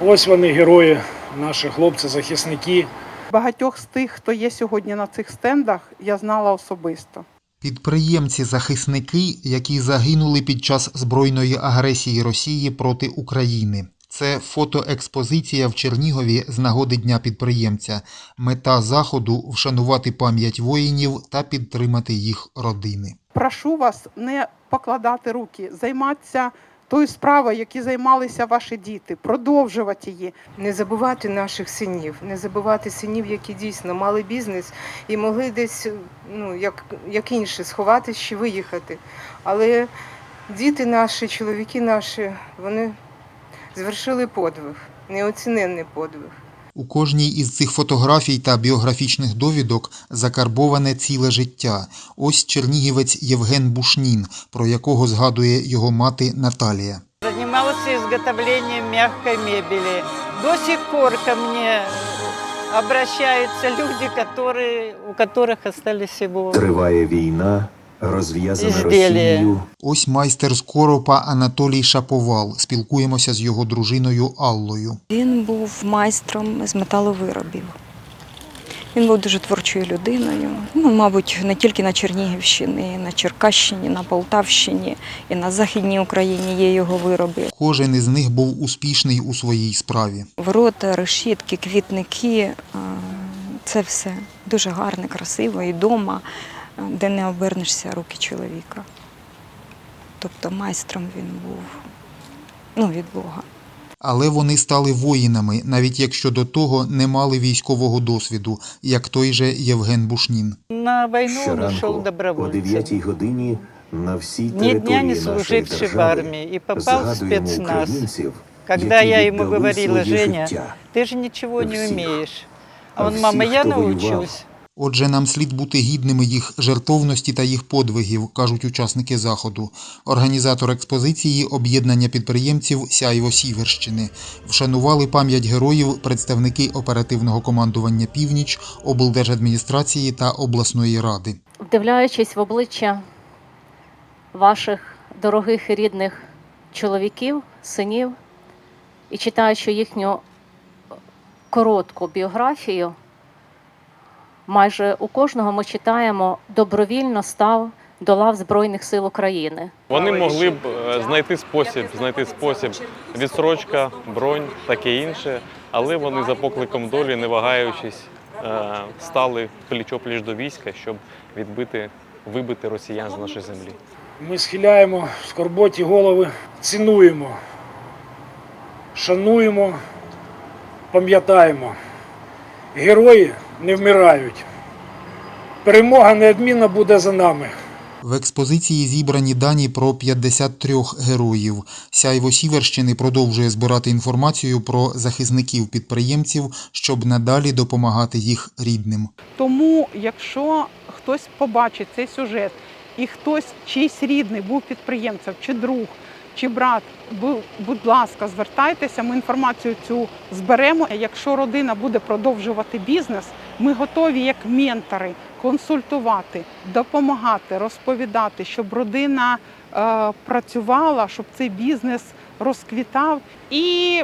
Ось вони, герої, наші хлопці-захисники. Багатьох з тих, хто є сьогодні на цих стендах, я знала особисто. Підприємці-захисники, які загинули під час збройної агресії Росії проти України. Це фотоекспозиція в Чернігові з нагоди Дня підприємця. Мета заходу вшанувати пам'ять воїнів та підтримати їх родини. Прошу вас не покладати руки, займатися тою справою, які займалися ваші діти, продовжувати її. Не забувати наших синів, не забувати синів, які дійсно мали бізнес і могли десь, ну як, як інші, сховатись чи виїхати. Але діти наші, чоловіки наші, вони звершили подвиг, неоціненний подвиг. У кожній із цих фотографій та біографічних довідок закарбоване ціле життя. Ось чернігівець Євген Бушнін, про якого згадує його мати Наталія. Занимался изготовлением мягкой мебели. До сих пор ко мне обращаются люди, которые, у остались его Триває війна, розв'язана Росією. Ось майстер з коропа Анатолій Шаповал. Спілкуємося з його дружиною Аллою. Він був майстром з металовиробів. Він був дуже творчою людиною. Ну, мабуть, не тільки на Чернігівщині, і на Черкащині, на Полтавщині і на Західній Україні є його вироби. Кожен із них був успішний у своїй справі. Ворота, решітки, квітники це все дуже гарне, красиво і дома, а, де не обернешся руки чоловіка. Тобто майстром він був ну, від Бога. Але вони стали воїнами, навіть якщо до того не мали військового досвіду, як той же Євген Бушнін. на он ушел Щоранку о добровольцем. 9 годині на всій території дня не нашої служивший в армии и попал в спецназ. Когда я віддали говорила, Женя, життя. ты же ничего не умеешь. А всіх, мама, я хто научусь. Отже, нам слід бути гідними їх жертовності та їх подвигів, кажуть учасники заходу. Організатор експозиції об'єднання підприємців Сяйво Сіверщини вшанували пам'ять героїв представники оперативного командування Північ, облдержадміністрації та обласної ради. вдивляючись в обличчя ваших дорогих і рідних чоловіків, синів і читаючи їхню коротку біографію, майже у кожного ми читаємо добровільно став до лав Збройних сил України. Вони могли б е, знайти спосіб, знайти спосіб відсрочка, бронь, таке інше, але вони за покликом долі, не вагаючись, е, стали пліч-опліч до війська, щоб відбити, вибити росіян з нашої землі. Ми схиляємо в скорботі голови, цінуємо, шануємо, пам'ятаємо. Герої не вмирають. Перемога неодмінно буде за нами. В експозиції зібрані дані про 53 героїв. Сяйво Сіверщини продовжує збирати інформацію про захисників підприємців, щоб надалі допомагати їх рідним. Тому, якщо хтось побачить цей сюжет і хтось чийсь рідний був підприємцем, чи друг, чи брат, бу- будь ласка, звертайтеся, ми інформацію цю зберемо. Якщо родина буде продовжувати бізнес, ми готові як ментори консультувати, допомагати, розповідати, щоб родина е, працювала, щоб цей бізнес розквітав і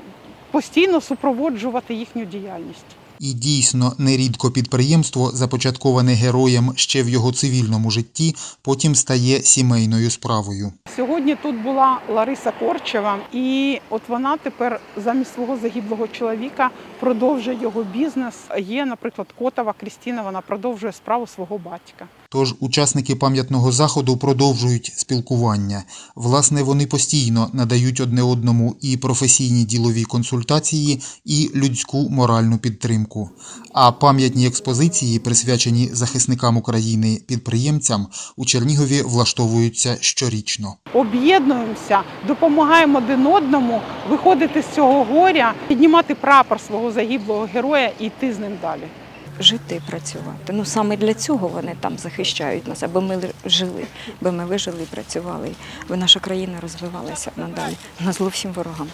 постійно супроводжувати їхню діяльність. І дійсно, нерідко підприємство, започатковане героєм ще в його цивільному житті, потім стає сімейною справою. Сьогодні тут була Лариса Корчева, і от вона тепер замість свого загиблого чоловіка продовжує його бізнес. Є, наприклад, Котова Крістіна, вона продовжує справу свого батька. Тож учасники пам'ятного заходу продовжують спілкування. Власне, вони постійно надають одне одному і професійні ділові консультації, і людську моральну підтримку. А пам'ятні експозиції, присвячені захисникам України підприємцям, у Чернігові влаштовуються щорічно. Об'єднуємося, допомагаємо один одному виходити з цього горя, піднімати прапор свого загиблого героя і йти з ним далі. Жити і працювати. Ну саме для цього вони там захищають нас, аби ми жили, аби ми вижили і працювали, аби наша країна розвивалася надалі на зло всім ворогам.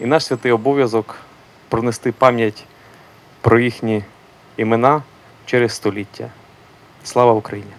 І наш святий обов'язок пронести пам'ять про їхні імена через століття. Слава Україні!